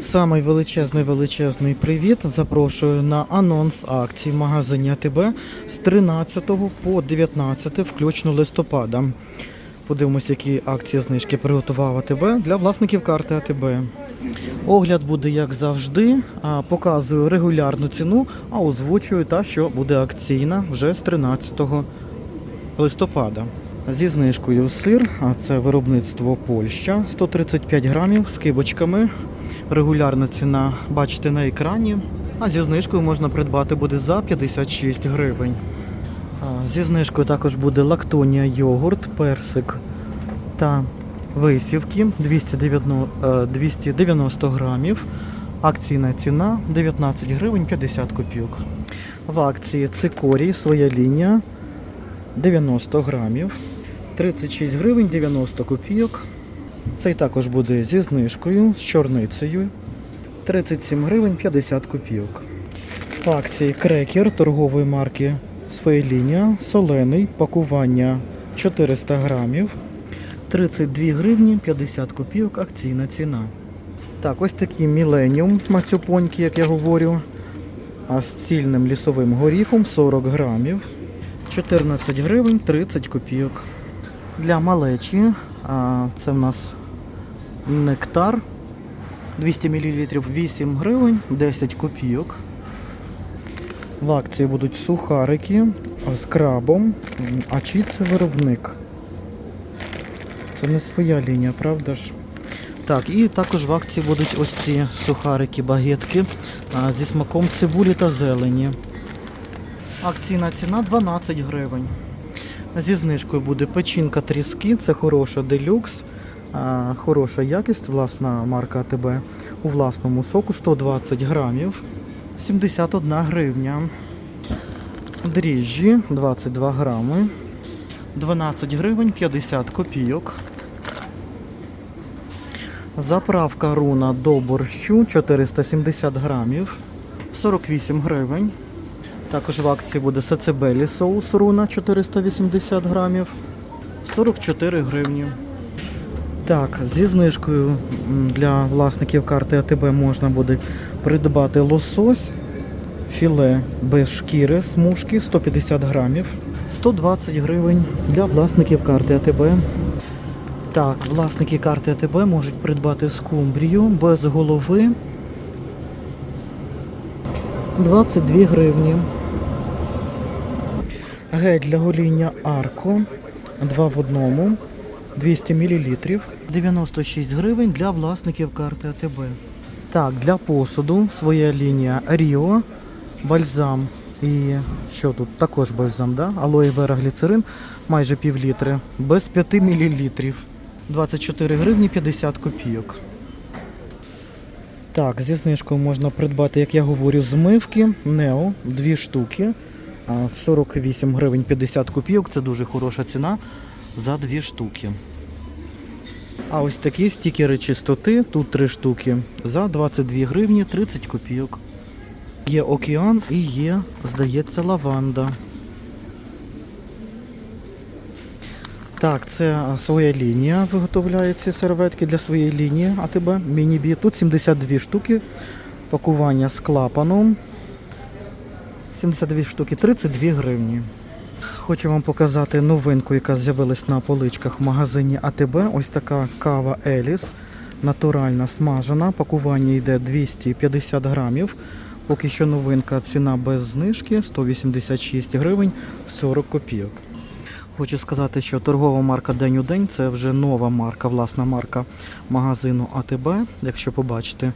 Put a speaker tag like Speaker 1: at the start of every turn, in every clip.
Speaker 1: Самий величезний величезний привіт. Запрошую на анонс акції в магазині АТБ з 13 по 19 включно листопада. Подивимось, які акції знижки приготував АТБ для власників карти АТБ. Огляд буде як завжди. Показую регулярну ціну, а озвучую та, що буде акційна вже з 13 листопада. Зі знижкою сир, а це виробництво Польща, 135 грамів з кибочками. Регулярна ціна бачите на екрані. А зі знижкою можна придбати буде за 56 гривень. Зі знижкою також буде лактонія йогурт, персик та висівки 290, е, 290 грамів. Акційна ціна 19 гривень 50 копійок. В акції цикорій своя лінія 90 грамів, 36 гривень 90 копійок. Цей також буде зі знижкою, з чорницею. 37 гривень 50 копійок. Акції крекер торгової марки своя солений, пакування 400 грамів, 32 гривні 50 копійок акційна ціна. Так, ось такі міленіум мацюпоньки, як я говорю, а з цільним лісовим горіхом 40 грамів, 14 гривень 30 копійок. Для малечі це в нас нектар 200 мл 8 гривень 10 копійок. В акції будуть сухарики з крабом. А чий це виробник? Це не своя лінія, правда ж? Так, і також в акції будуть ось ці сухарики, багетки зі смаком цибулі та зелені. Акційна ціна 12 гривень. Зі знижкою буде печінка тріски, це хороша делюкс, хороша якість, власна марка АТБ у власному соку 120 грамів, 71 гривня. Дріжджі 22 грами, 12 гривень 50 копійок. Заправка руна до борщу 470 грамів, 48 гривень. Також в акції буде сацебелі соус руна 480 грамів, 44 гривні. Так, зі знижкою для власників карти АТБ можна буде придбати лосось, філе без шкіри, смужки 150 грамів, 120 гривень для власників карти АТБ. Так, власники карти АТБ можуть придбати скумбрію без голови 22 гривні. Гель для гоління Арко 2 в одному 200 мл 96 гривень для власників карти АТБ. Так, для посуду своя лінія Ріо, бальзам і що тут? Також бальзам, да? Алоє вера гліцерин майже пів літри, без 5 мл. 24 гривні 50 копійок. Так, зі знижкою можна придбати, як я говорю, змивки Нео, дві штуки. А, 48 гривень 50 копійок. Це дуже хороша ціна за дві штуки. А ось такі стікери чистоти, тут три штуки, за 22 гривні 30 копійок. Є океан і є, здається, лаванда. Так, це своя лінія виготовляє ці серветки для своєї лінії АТБ Міні-Бі. Тут 72 штуки. Пакування з клапаном. 72 штуки, 32 гривні. Хочу вам показати новинку, яка з'явилась на поличках в магазині АТБ. Ось така кава Еліс. Натуральна смажена. Пакування йде 250 грамів. Поки що новинка, ціна без знижки 186 гривень 40 копійок. Хочу сказати, що торгова марка День у день це вже нова марка, власна марка магазину АТБ. Якщо побачите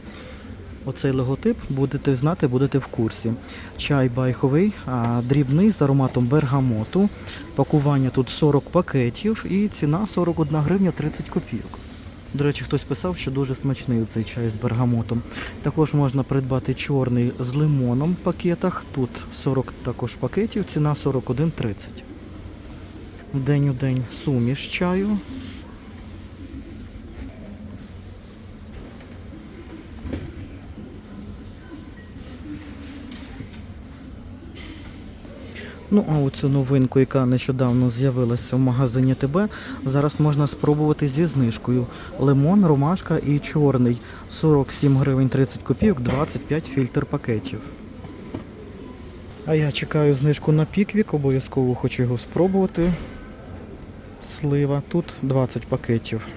Speaker 1: оцей логотип, будете знати, будете в курсі. Чай байховий, дрібний з ароматом бергамоту. Пакування тут 40 пакетів і ціна 41 гривня 30 копійок. До речі, хтось писав, що дуже смачний цей чай з бергамотом. Також можна придбати чорний з лимоном в пакетах. Тут 40 також пакетів, ціна 41,30. День у день суміш чаю. Ну, а оцю новинку, яка нещодавно з'явилася в магазині ТБ, зараз можна спробувати зі знижкою. Лимон, ромашка і чорний. 47 гривень 30 копійок, 25 фільтр пакетів. А я чекаю знижку на піквік, обов'язково хочу його спробувати. Слива, тут 20 пакетів.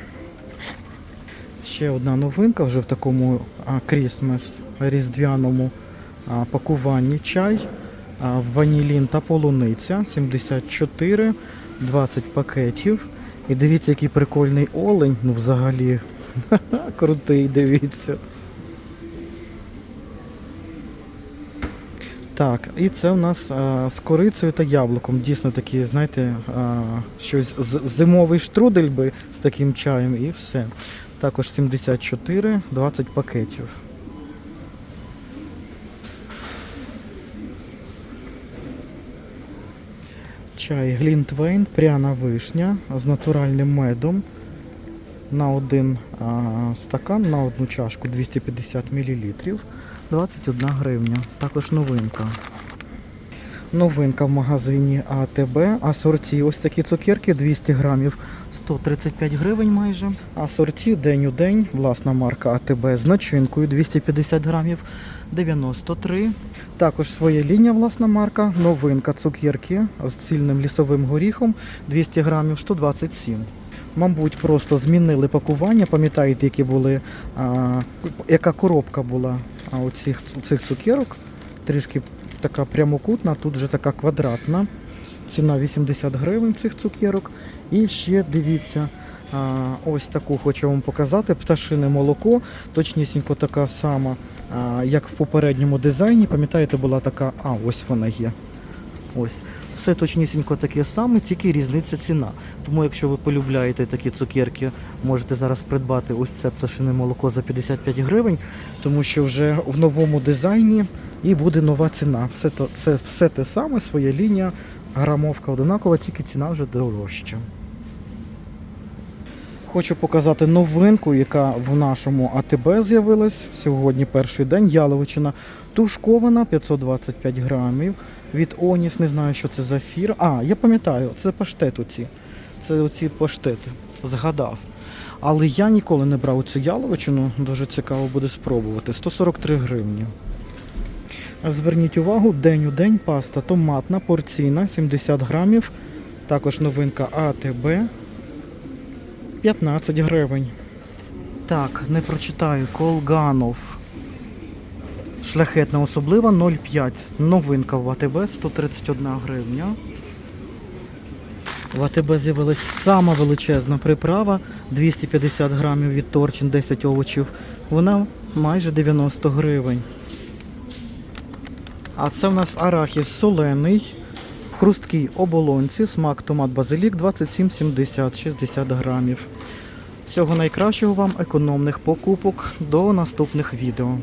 Speaker 1: Ще одна новинка вже в такому Крісмес різдвяному пакуванні чай. Ванілін та полуниця 74, 20 пакетів. І дивіться, який прикольний олень. Ну взагалі крутий, дивіться. Так, і це у нас а, з корицею та яблуком. Дійсно такі, знаєте, а, щось зимовий штрудель би з таким чаєм і все. Також 74, 20 пакетів. Чай Глінтвейн, пряна вишня з натуральним медом. На один а, стакан, на одну чашку 250 мл, 21 гривня. Також новинка. Новинка в магазині АТБ. Асорті ось такі цукерки 200 грамів 135 гривень майже. Асорті день у день, власна марка АТБ з начинкою 250 грамів 93. Також своя лінія власна марка. Новинка цукерки з цільним лісовим горіхом 200 грамів 127. Мабуть, просто змінили пакування. Пам'ятаєте, які були, а, яка коробка була у цих цукерок? Трішки така прямокутна, тут вже така квадратна. Ціна 80 гривень цих цукерок. І ще дивіться, ось таку хочу вам показати. Пташине молоко, точнісінько така сама, як в попередньому дизайні. Пам'ятаєте, була така, а ось вона є. Ось. Все точнісінько таке саме, тільки різниця ціна. Тому якщо ви полюбляєте такі цукерки, можете зараз придбати ось це пташине молоко за 55 гривень, тому що вже в новому дизайні і буде нова ціна. Все, то, це все те саме, своя лінія, грамовка одинакова, тільки ціна вже дорожча. Хочу показати новинку, яка в нашому АТБ з'явилась. Сьогодні перший день. Яловичина тушкована 525 грамів. Від Оніс, не знаю, що це за фір. А, я пам'ятаю, це паштет оці. Це оці паштети. Згадав. Але я ніколи не брав цю яловичину, дуже цікаво буде спробувати. 143 гривні. Зверніть увагу, день у день паста томатна, порційна, 70 грамів. Також новинка АТБ 15 гривень. Так, не прочитаю. Колганов. Шляхетна особлива 0,5. Новинка в АТБ 131 гривня. В АТБ з'явилась сама величезна приправа 250 грамів від торчин, 10 овочів. Вона майже 90 гривень. А це в нас арахіс солений, в хрусткій оболонці, смак томат базилік 27,70, 60 грамів. Всього найкращого вам економних покупок до наступних відео.